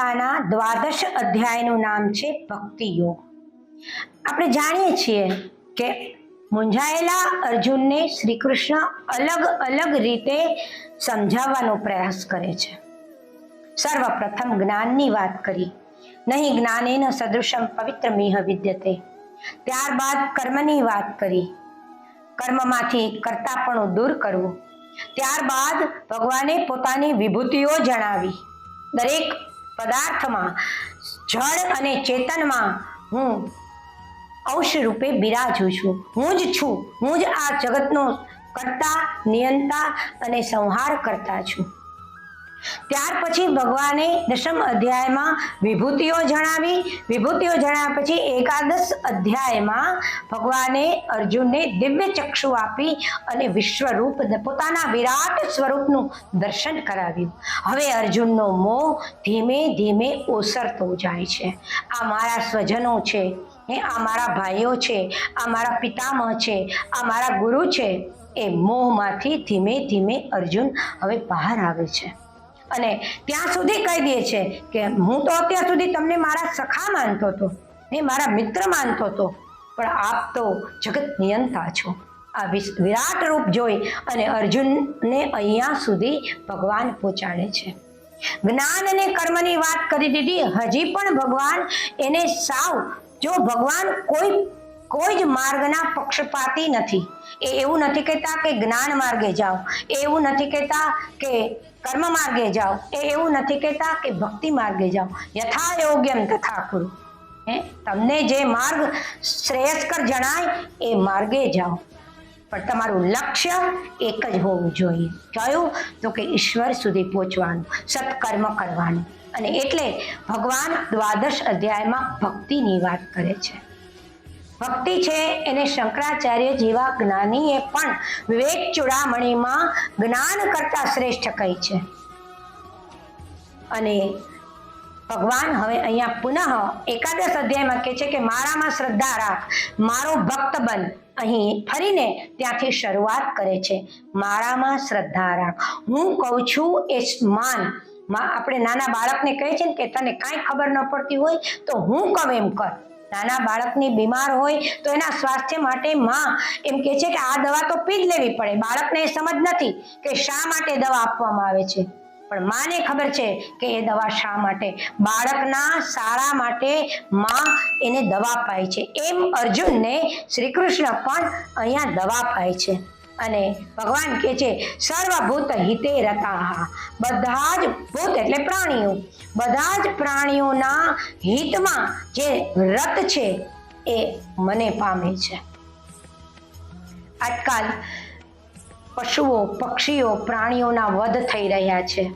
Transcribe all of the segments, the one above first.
ગીતાના દ્વાદશ અધ્યાયનું નામ છે ભક્તિ યોગ. આપણે જાણીએ છીએ કે મૂંઝાયેલા અર્જુનને શ્રી કૃષ્ણ અલગ અલગ રીતે સમજાવવાનો પ્રયાસ કરે છે. સર્વપ્રથમ જ્ઞાનની વાત કરી. નહીં જ્ઞાનેન સદૃશમ પવિત્ર મિહ વિદ્યતે. ત્યારબાદ કર્મની વાત કરી. કર્મમાંથી કર્તાપણું દૂર કરવું. ત્યારબાદ ભગવાને પોતાની વિભૂતિઓ જણાવી. દરેક પદાર્થમાં, જળ અને ચેતનમાં હું અંશ રૂપે બિરાજું છું. હું જ છું. હું જ આ જગતનો કરતા, નિયંતા અને સંહાર કરતા છું. ત્યાર પછી ભગવાને દશમ અધ્યાયમાં વિભૂતિઓ જણાવી. વિભૂતિઓ જણાવ્યા પછી એકાદશ અધ્યાયમાં ભગવાને અર્જુનને દિવ્ય ચક્ષુ આપી અને વિશ્વરૂપ પોતાના વિરાટ સ્વરૂપનું દર્શન કરાવ્યું. હવે અર્જુનનો મોહ ધીમે ધીમે ઓસરતો જાય છે. આ મારા સ્વજનો છે, એ આ મારા ભાઈઓ છે, આ મારા પિતામહ છે, આ મારા ગુરુ છે, એ મોહમાંથી ધીમે ધીમે અર્જુન હવે બહાર આવે છે. અને ત્યાં સુધી કહી દે છે કે હું તો અત્યાર સુધી તમને મારા સખા માનતો હતો, ને મારા મિત્ર માનતો હતો, પણ આપ તો જગત નિયંતા છો. આ વિરાટ રૂપ જોઈ અને અર્જુનને અહીંયા સુધી ભગવાન પહોંચાડે છે. જ્ઞાન અને કર્મની વાત કરી દીધી, હજી પણ ભગવાન એને સાવ, જો ભગવાન કોઈ કોઈ જ માર્ગના પક્ષપાતી નથી. એ એવું નથી કહેતા કે જ્ઞાન માર્ગે જાઓ. એ એવું નથી કહેતા કે કર્મ માર્ગે જાઓ. એ એવું નથી કહેતા કે ભક્તિ માર્ગે જાઓ. યથા યોગ્યમ તથા કુરુ હે? તમને જે માર્ગ શ્રેયસ્કર જણાય એ માર્ગે જાઓ. પણ તમારું લક્ષ્ય એક જ હોવું જોઈએ. કયું તો કે ઈશ્વર સુધી પહોંચવાનું, સત્કર્મ કરવાનું. અને એટલે ભગવાન દ્વાદશ અધ્યાયમાં ભક્તિની વાત કરે છે. ભક્તિ છે એને શંકરાચાર્ય જેવા જ્ઞાનીએ પણ વિવેક ચૂડામણીમાં જ્ઞાન કરતા શ્રેષ્ઠ કહી છે. અને ભગવાન હવે અહીંયા પુનઃ એકાદશ અધ્યાયમાં કહે છે કે મારામાં શ્રદ્ધા રાખ, મારો ભક્ત બન. અહીં ફરીને ત્યાંથી શરૂઆત કરે છે. મારામાં શ્રદ્ધા રાખ. હું કહું છું એ માન. આપણે નાના બાળકને કહે છે ને કે તને કાંઈ ખબર ન પડતી હોય તો હું કહું એમ કર. નાના બાળકની બીમાર હોય તો એના સ્વાસ્થ્ય માટે માં એમ કે છે કે આ દવા તો પી જ લેવી પડે. બાળકને એ સમજ નથી કે શા માટે દવા આપવામાં આવે છે. પણ માને ખબર છે કે એ દવા શા માટે? બાળકના સારા માટે માં એને દવા પાય છે. એમ અર્જુનને શ્રી કૃષ્ણ પણ અહીંયા દવા પાય છે. અને ભગવાન કહે છે, સર્વભૂત હિતે રતાહા. બધા જ ભૂત એટલે પ્રાણીઓ. બધા જ પ્રાણીઓના હિતમાં જે રત છે એ મને પામે છે. આજકાલ પશુઓ, પક્ષીઓ, પ્રાણીઓના વધ થઈ રહ્યા છે.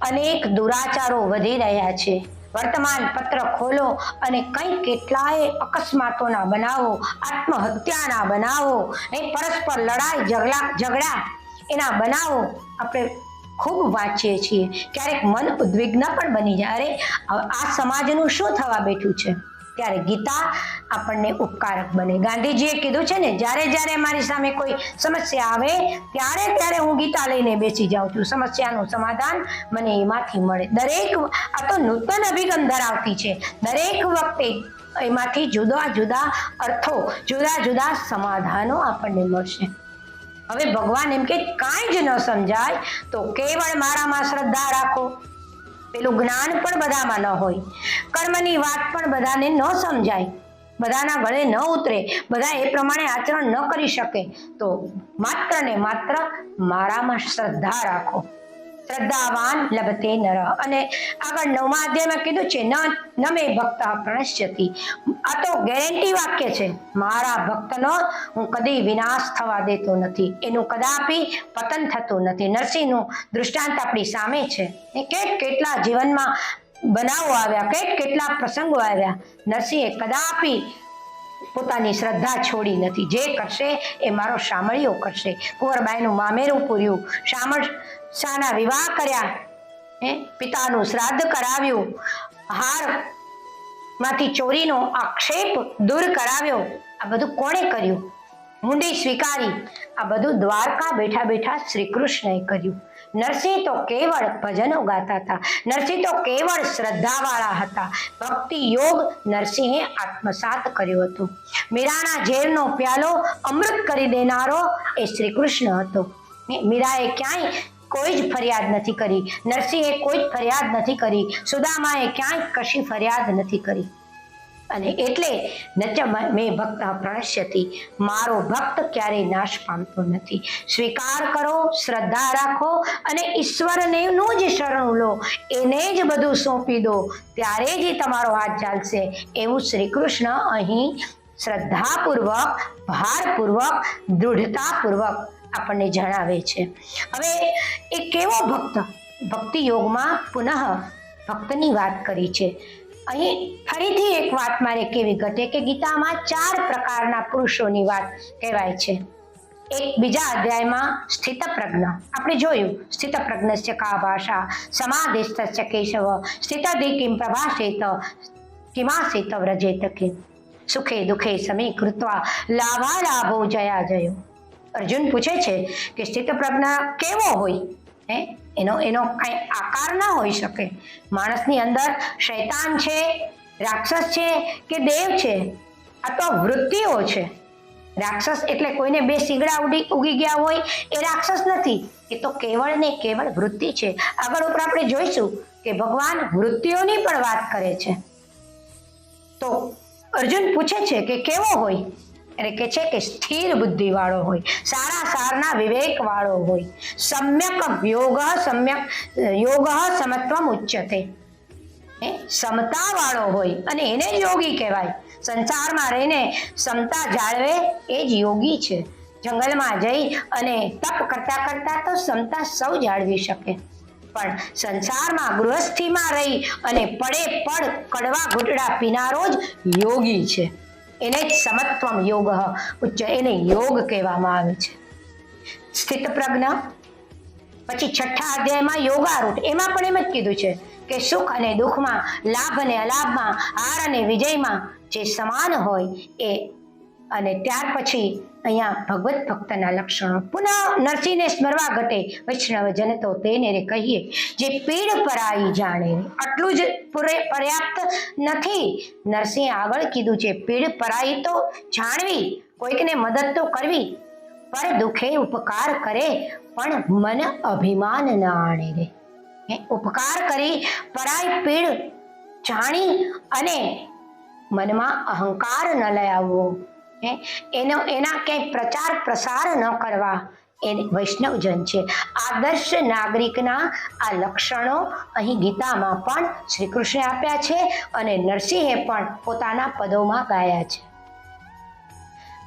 અનેક દુરાચારો વધી રહ્યા છે. વર્તમાન પત્ર ખોલો અને કંઈ કેટલાય અકસ્માતોના બનાવો, આત્મહત્યાના બનાવો એ પરસ્પર લડાઈ, ઝઘડા ઝઘડા, એના બનાવો આપણે ખૂબ વાંચીએ છીએ. ક્યારેક મન ઉદ્વિગ્ન પણ બની જાય. અરે, આ સમાજનું શું થવા બેઠું છે? ત્યારે ગીતા આપણને ઉપકારક બને. ગાંધીજીએ કીધું છે ને, જ્યારે જ્યારે મારી સામે કોઈ સમસ્યા આવે, ત્યારે ત્યારે હું ગીતા લઈને બેસી જાઉં છું. સમસ્યાનું સમાધાન મને એમાંથી મળે. દરેક આ તો નૂતન અભિગમ ધરાવતી છે. દરેક વખતે એમાંથી જુદા જુદા અર્થો, જુદા જુદા સમાધાનો આપણને મળશે. હવે ભગવાન એમ કે, કાંઈ જ ન સમજાય, તો કેવળ મારામાં શ્રદ્ધા રાખો. પેલું જ્ઞાન પણ બધામાં ન હોય. કર્મની વાત પણ બધાને ન સમજાય. બધાના ગળે ન ઉતરે. બધા એ પ્રમાણે આચરણ ન કરી શકે. તો માત્ર ને માત્ર મારામાં શ્રદ્ધા રાખો. શ્રદ્ધાવાન લભતે નર. અને આગળ નવમા અધ્યાયમાં કીધું છે, ન ન ભક્ત પ્રણશ્યતિ. આ તો ગેરંટી વાક્ય છે. મારા ભક્તનો હું કદી વિનાશ થવા દેતો નથી. એનું કદાપી પતન થતું નથી. નરસિંહનું દૃષ્ટાંત આપણી સામે છે. એ કેટ કેટલા જીવનમાં બનાવો આવ્યા, કેટ કેટલા પ્રસંગો આવ્યા. નરસિંહે કદાપી પોતાની શ્રદ્ધા છોડી નથી. જે કરશે એ મારો શામળિયો કરશે. કુંવરબાઈનું મામેરું પૂર્યું. શામળ શાના વિવાહ કર્યા. હે? પિતાનું શ્રાદ્ધ કરાવ્યું. હારમાંથી ચોરીનો આક્ષેપ દૂર કરાવ્યો. આ બધું કોણે કર્યું? મુંડી સ્વીકારી. આ બધું દ્વારકા બેઠા બેઠા શ્રી કૃષ્ણએ કર્યું. નરસિંહ તો કેવળ ભજનો ગાતા હતા. નરસિંહ તો કેવળ શ્રદ્ધાવાળા હતા. ભક્તિ યોગ નરસિંહે આત્મસાત કર્યો હતો. મીરાના ઝેરનો પ્યાલો અમૃત કરી દેનારો એ શ્રી કૃષ્ણ હતો મીરાએ ક્યાંય કોઈ જ ફરિયાદ નથી કરી. નરસિંહે કોઈ જ ફરિયાદ નથી કરી. સુદામાએ ક્યાંય કશી ફરિયાદ નથી કરી. અને એટલે નચ મેં ભક્ત પ્રણશ્યતી મારો ભક્ત ક્યારેય નાશ પામતો નથી. સ્વીકાર કરો, શ્રદ્ધા રાખો અને ઈશ્વરને નું જ શરણ લો. એને જ બધું સોંપી દો. ત્યારે જ તમારો હાથ ચાલશે. એવું શ્રી કૃષ્ણ અહીં શ્રદ્ધાપૂર્વક, ભારપૂર્વક, દૃઢતાપૂર્વક આપણને જણાવે છે. હવે એ કેવો ભક્ત? ભક્તિ યોગમાં પુનઃ ભક્તની વાત કરી છે. અહીં ફરીથી એક વાત મારે કેવી ઘટે કે ગીતામાં ચાર પ્રકારના પુરુષોની વાત કહેવાય છે. એક બીજા અધ્યાયમાં સ્થિત પ્રજ્ઞ આપણે જોયું સ્થિત પ્રજ્ઞ કા ભાષા સમાધિસ્થ કેશવ સ્થિતધિ કિમ પ્રભાષેત કિમાસિત વ્રજેત કે. સુખે દુઃખે સમી કૃત્વા, લાભા લાભો જયા જયો. અર્જુન પૂછે છે કે સ્થિત પ્રજ્ઞ કેવો હોય? હે? એનો એનો કાંઈ આકાર ના હોઈ શકે. માણસની અંદર શૈતાન છે, રાક્ષસ છે કે દેવ છે? આ તો વૃત્તિઓ છે. રાક્ષસ એટલે કોઈને બે શીંગડા ઉડી, ઉગી ગયા હોય એ રાક્ષસ નથી. એ તો કેવળ ને કેવળ વૃત્તિ છે. આગળ ઉપર આપણે જોઈશું કે ભગવાન વૃત્તિઓની પણ વાત કરે છે. તો અર્જુન પૂછે છે કે કેવો હોય? એટલે કે છે કે સ્થિર બુદ્ધિ વાળો હોય, સારા સારના વિવેક વાળો હોય. સમ્યક યોગ સમ્યક, યોગ સમત્વમ ઉચ્યતે. એ સમતા વાળો હોય, અને એને જ યોગી કહેવાય. સંસારમાં રહીને સમતા જાળવે એ જ યોગી છે. જંગલમાં જઈ અને તપ કરતા કરતા તો સમતા સૌ જાળવી શકે. પણ સંસારમાં ગૃહસ્થીમાં રહી અને પડે પડ, કડવા ઘૂંટડા પીનારો જ યોગી છે. એને જ સમત્વમ યોગ, ઉચ્ચ એને યોગ કહેવામાં આવે છે. સ્થિત પ્રજ્ઞ, પછી છઠ્ઠા અધ્યાયમાં યોગારૂઢ, એમાં પણ એમ જ કીધું છે કે સુખ અને દુઃખમાં, લાભ અને અલાભમાં, હાર અને વિજયમાં જે સમાન હોય એ, અને ત્યાર પછી અહીંયા ભગવત ભક્તના લક્ષણો. પુનઃ નરસિંહને સ્મરવા ઘટે વૈષ્ણવ જન તો તેને રે કહીએ, જે પીડ પરાઈ જાણે, આટલું જ પૂરે પર્યાપ્ત નથી. નરસિંહ આગળ કીધું છે પીડ પરાઈ તો જાણવી, કોઈકને મદદ તો કરવી, પર દુખે ઉપકાર કરે, પણ મન અભિમાન ન આણે રે. ઉપકાર કરી, પરાઈ, પીડ જાણી અને મનમાં અહંકાર ન લઈ આવવો. એનો, એના ક્યાંય પ્રચાર પ્રસાર ન કરવા એ વૈષ્ણવજન છે. આદર્શ નાગરિકના આ લક્ષણો અહીં ગીતામાં પણ શ્રી કૃષ્ણે આપ્યા છે અને નરસિંહે પણ પોતાના પદોમાં ગાયા છે.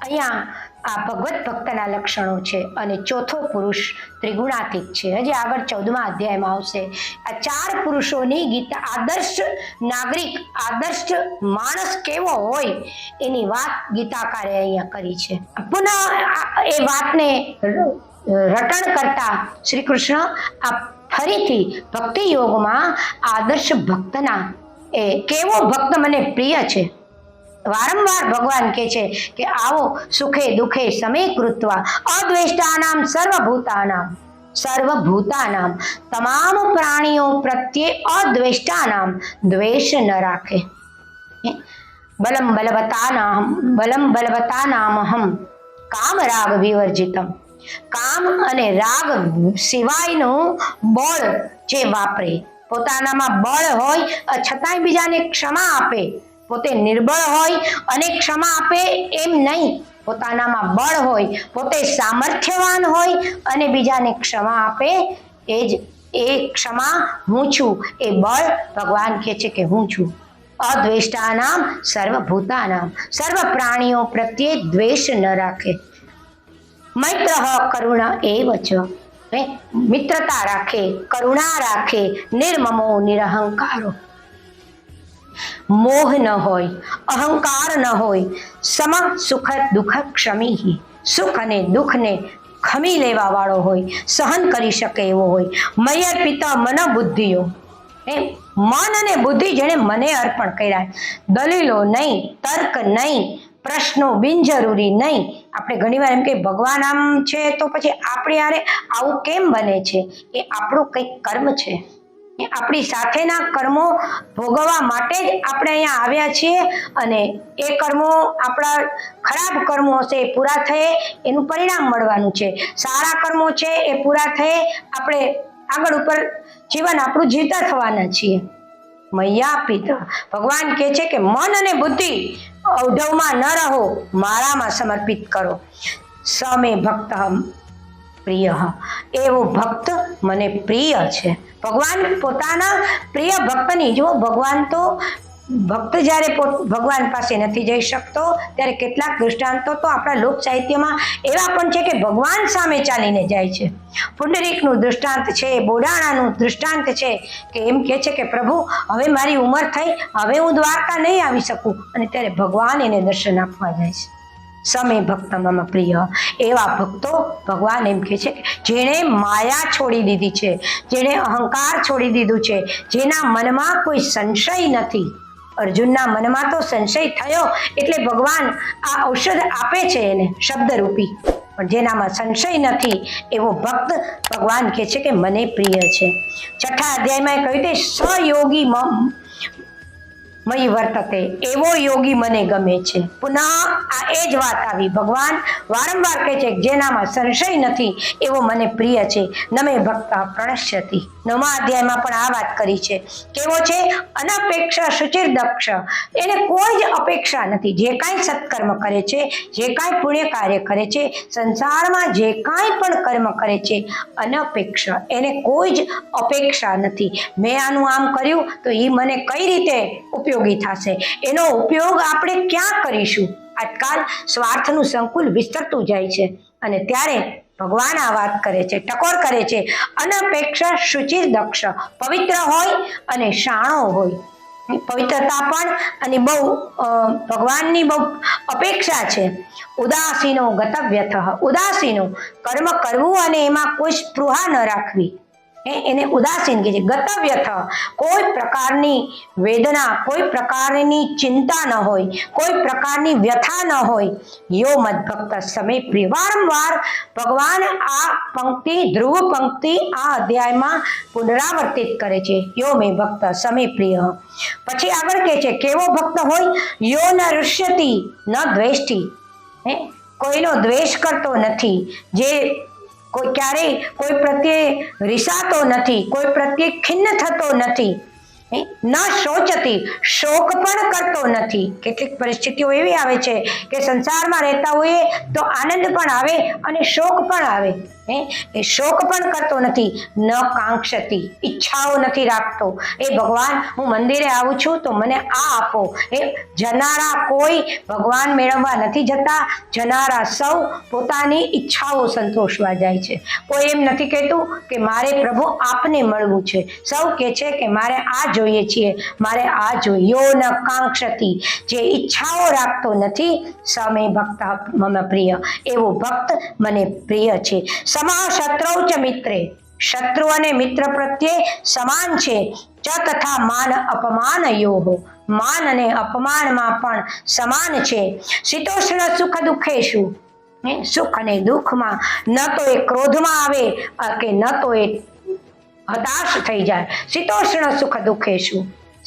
અહીંયા આ ભગવત ભક્તના લક્ષણો છે અને ચોથો પુરુષ ત્રિગુણાતીત છે. હજી આગળ ચૌદમા અધ્યાયમાં આવશે. આ ચાર પુરુષોની ગીતા આદર્શ નાગરિક, આદર્શ માણસ કેવો હોય એની વાત ગીતાકારે અહીંયા કરી છે. પુનઃ એ વાતને રટણ કરતા શ્રી કૃષ્ણ આ ફરીથી ભક્તિ યોગમાં આદર્શ ભક્તના એ કેવો ભક્ત મને પ્રિય છે વારંવાર ભગવાન કહે છે કે આવો સુખે દુખે સમે કૃત્વા, અદ્વેષ્ટાનામ સર્વભૂતાનામ સર્વભૂતાનામ, તમામ પ્રાણીઓ પ્રત્યે અદ્વેષ્ટાનામ, દ્વેષ ન રાખે. બલમ બલવતાનામ, બલમ બલવતાનામહમ, કામ રાગ વિવર્જિતમ. કામ અને રાગ સિવાયનું બળ જે વાપરે, પોતાનામાં બળ હોય છતાંય બીજાને ક્ષમા આપે. પોતે નિર્બળ હોય અને ક્ષમા આપે એમ નહીં. પોતાનામાં બળ હોય પોતે સામર્થ્યવાન હોય અને બીજાને ક્ષમા આપે એ જ એ ક્ષમા હું છું એ બળ ભગવાન કહે છે કે હું છું. અદ્વેષ્ટાનામ સર્વભૂતાનામ. સર્વ પ્રાણીઓ પ્રત્યે દ્વેષ ન રાખે. મૈત્ર કરુણ એવ હે, મિત્રતા રાખે કરુણા રાખે નિર્મમો નિરહંકારો. મોહ ન હોય, અહંકાર ન હોય, સમ સુખ દુઃખ ક્ષમી સુખ અને દુઃખને ખમી લેવા વાળો હોય, સહન કરી શકે એવો હોય. મય પિતા મન બુદ્ધિઓ એમ મન અને બુદ્ધિ જેણે મને અર્પણ કર્યા. દલીલો નહીં, તર્ક નહીં, પ્રશ્નો બિનજરૂરી નહીં. આપણે ઘણીવાર એમ કે ભગવાન આમ છે તો પછી આપણે આરે આવું કેમ બને છે? એ આપણું કંઈક કર્મ છે. આપણી સાથેના કર્મો ભોગવવા માટે જ આપણે અહીંયા આવ્યા છીએ અને એ કર્મો આપણા ખરાબ કર્મો હશે એ પૂરા થયે એનું પરિણામ મળવાનું છે. સારા કર્મો છે એ પૂરા થયે આપણે આગળ ઉપર જીવન આપણું જીતા થવાના છીએ. મૈયા પિતા, ભગવાન કહે છે કે મન અને બુદ્ધિ અવઢવમાં ન રહો, મારામાં સમર્પિત કરો. સમે ભક્ત પ્રિય. એવો ભક્ત મને પ્રિય છે. ભગવાન પોતાના પ્રિય ભક્તની જો ભગવાન તો ભક્ત જ્યારે ભગવાન પાસે નથી જઈ શકતો, ત્યારે કેટલાક દૃષ્ટાંતો તો આપણા લોક સાહિત્યમાં એવા પણ છે કે ભગવાન સામે ચાલીને જાય છે. પુંડરીકનું દૃષ્ટાંત છે, બોડાણાનું દૃષ્ટાંત છે, કે એમ કહે છે કે, પ્રભુ, હવે મારી ઉંમર થઈ, હવે હું દ્વારકા નહીં આવી શકું. અને ત્યારે ભગવાન એને દર્શન આપવા જાય છે. સમે ભક્ત મમ પ્રિય. એવા ભક્તો ભગવાન એમ કહે છે કે જેણે માયા છોડી દીધી છે, જેણે અહંકાર છોડી દીધું છે, જેના મનમાં કોઈ સંશય નથી. અર્જુનના મનમાં તો સંશય થયો એટલે ભગવાન આ ઔષધ આપે છે એને શબ્દરૂપી. પણ જેનામાં સંશય નથી, એવો ભક્ત ભગવાન કહે છે કે મને પ્રિય છે. છઠ્ઠા અધ્યાયમાં કહ્યું તે સયોગી મય વર્તતે, એવો યોગી મને ગમે છે. પુનઃ આ એ જ વાત આવી. ભગવાન વારંવાર કહે છે જેનામાં સંશય નથી, એવો મને પ્રિય છે. નમે ભક્ત પ્રણશ્યતિ. નવમા અધ્યાયમાં પણ આ વાત કરી છે. કેવો છે? અનપેક્ષા સુચિર દક્ષ. એને કોઈ જ અપેક્ષા નથી. જે કાંઈ સત્કર્મ કરે છે, જે કાંઈ પુણ્ય કાર્ય કરે છે, સંસારમાં જે કાંઈ પણ કર્મ કરે છે, અનપેક્ષા. એને કોઈ જ અપેક્ષા નથી. મેં આનું આમ કર્યું તો એ મને કઈ રીતે ઉપયોગી થશે. એનો ઉપયોગ આપણે ક્યાં કરીશું? આજકાલ સ્વાર્થનું સંકુલ વિસ્તરતું જાય છે અને ત્યારે ભગવાન આ વાત કરે છે, ટકોર કરે છે. અનપેક્ષા શુચિર દક્ષ, પવિત્ર હોય અને શાણો હોય. પવિત્રતા પણ અને બહુ ભગવાનની બહુ અપેક્ષા છે. ઉદાસીનો ગતવ્યથ, ઉદાસીનો કર્મ કરવું અને એમાં કોઈ સ્પૃહા ન રાખવી. એને ઉદાસીન કહે છે. ગતવ્યથ કોઈ પ્રકારની વેદના, કોઈ પ્રકારની ચિંતા ન હોય, કોઈ પ્રકારની વ્યથા ન હોય. યો મદભક્ત સમય પ્રિય. વારંવાર ભગવાન આ પંક્તિ, ધ્રુવ પંક્તિ આ અધ્યાયમાં પુનરાવર્તિત કરે છે. યો મે ભક્ત સમય પ્રિય. પછી આગળ કહે છે, કેવો ભક્ત હોય? યો ન ઋષ્યતિ, ન દ્વેષ્ટિ. હે? કોઈનો દ્વેષ કરતો નથી. જે કોઈ ક્યારેય કોઈ પ્રત્યે રિસાતો નથી, કોઈ પ્રત્યે ખિન્ન થતો નથી ન શોચતી, શોક પણ કરતો નથી. કેટલીક પરિસ્થિતિઓ એવી આવે છે કે સંસારમાં રહેતા હોઈએ તો આનંદ પણ આવે અને શોક પણ આવે. એ શોક પણ કરતો નથી, ન કાંક્ષતી, ઈચ્છાઓ નથી રાખતો. એ ભગવાન, હું મંદિરે આવું છું, તો મને આ આપો. એ જનારા કોઈ ભગવાન મેળવવા નથી જતા, જનારા સૌ પોતાની ઈચ્છાઓ સંતોષવા જાય છે. કોઈ એમ નથી કહેતું કે મારે પ્રભુ આપને મળવું છે. સૌ કહે છે કે મારે આ જોઈએ છીએ, મારે આ જોઈએ ન કાંક્ષતી. જે ઈચ્છાઓ રાખતો નથી, સમે ભક્ત, મમ પ્રિય. એવો ભક્ત મને પ્રિય છે. સમા શત્રૌ ચ મિત્રે. શત્રુ અને મિત્ર પ્રત્યે સમાન છે. ચ તથા માન અપમાન યોહો માન અને અપમાનમાં પણ સમાન છે. શીતોષ્ણ સુખ દુઃખેશુ. સુખ અને દુઃખમાં ન તો એ ક્રોધમાં આવે કે ન તો એ હતાશ થઈ જાય. શીતોષ્ણ સુખ દુઃખેશુ.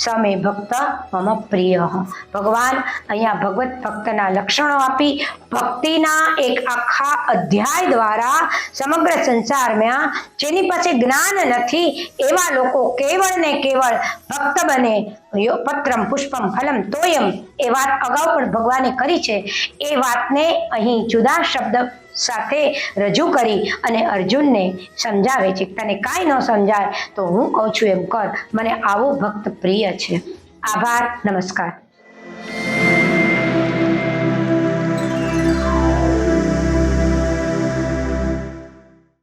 સમે ભક્ત મમ પ્રિય ભગવાન અહીંયા ભગવત ભક્તના લક્ષણો આપી ભક્તિના એક આખા અધ્યાય દ્વારા સમગ્ર સંસારમાં જેની પાસે જ્ઞાન નથી એવા લોકો કેવળ ને કેવળ ભક્ત બને પત્રમ પુષ્પમ ફલમ તોયમ એ વાત અગાઉ પણ ભગવાને કરી છે એ વાતને અહીં જુદા શબ્દ સાથે રજૂ કરી અને અર્જુનને સમજાવે છે. તને કાંઈ ન સમજાય તો હું કહું છું એમ કર. મને આવો ભક્ત પ્રિય છે. આભાર. નમસ્કાર.